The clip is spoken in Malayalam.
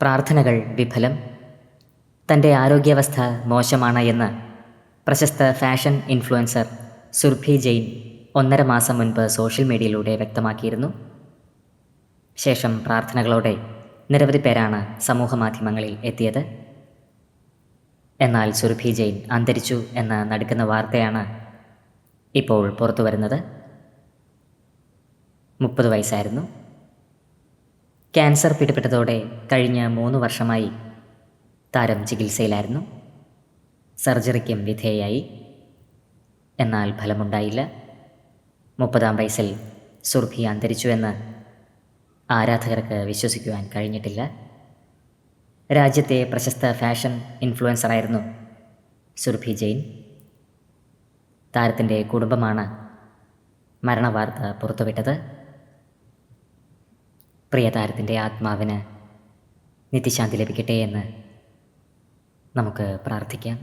പ്രാർത്ഥനകൾ വിഫലം. തന്റെ ആരോഗ്യാവസ്ഥ മോശമാണ് എന്ന് പ്രശസ്ത ഫാഷൻ ഇൻഫ്ലുവൻസർ സുർഭി ജെയിൻ ഒന്നര മാസം മുൻപ് സോഷ്യൽ മീഡിയയിലൂടെ വ്യക്തമാക്കിയിരുന്നു. ശേഷം പ്രാർത്ഥനകളോടെ നിരവധി പേരാണ് സമൂഹ മാധ്യമങ്ങളിൽ എത്തിയത്. എന്നാൽ സുർഭി ജെയിൻ അന്തരിച്ചു എന്ന നടുക്കുന്ന വാർത്തയാണ് ഇപ്പോൾ പുറത്തു വരുന്നത് മുപ്പത് വയസ്സായിരുന്നു. ക്യാൻസർ പിടിപെട്ടതോടെ കഴിഞ്ഞ മൂന്ന് വർഷമായി താരം ചികിത്സയിലായിരുന്നു. സർജറിക്കും വിധേയായി. എന്നാൽ ഫലമുണ്ടായില്ല. മുപ്പതാം വയസ്സിൽ സുർഭി അന്തരിച്ചുവെന്ന് ആരാധകർക്ക് വിശ്വസിക്കുവാൻ കഴിഞ്ഞിട്ടില്ല. രാജ്യത്തെ പ്രശസ്ത ഫാഷൻ ഇൻഫ്ലുവൻസറായിരുന്നു സുർഭി ജെയിൻ. താരത്തിന്റെ കുടുംബമാണ് മരണവാർത്ത പുറത്തുവിട്ടത്. പ്രിയ താരത്തിന്റെ ആത്മാവിന് നിത്യശാന്തി ലഭിക്കട്ടെ എന്ന് നമുക്ക് പ്രാർത്ഥിക്കാം.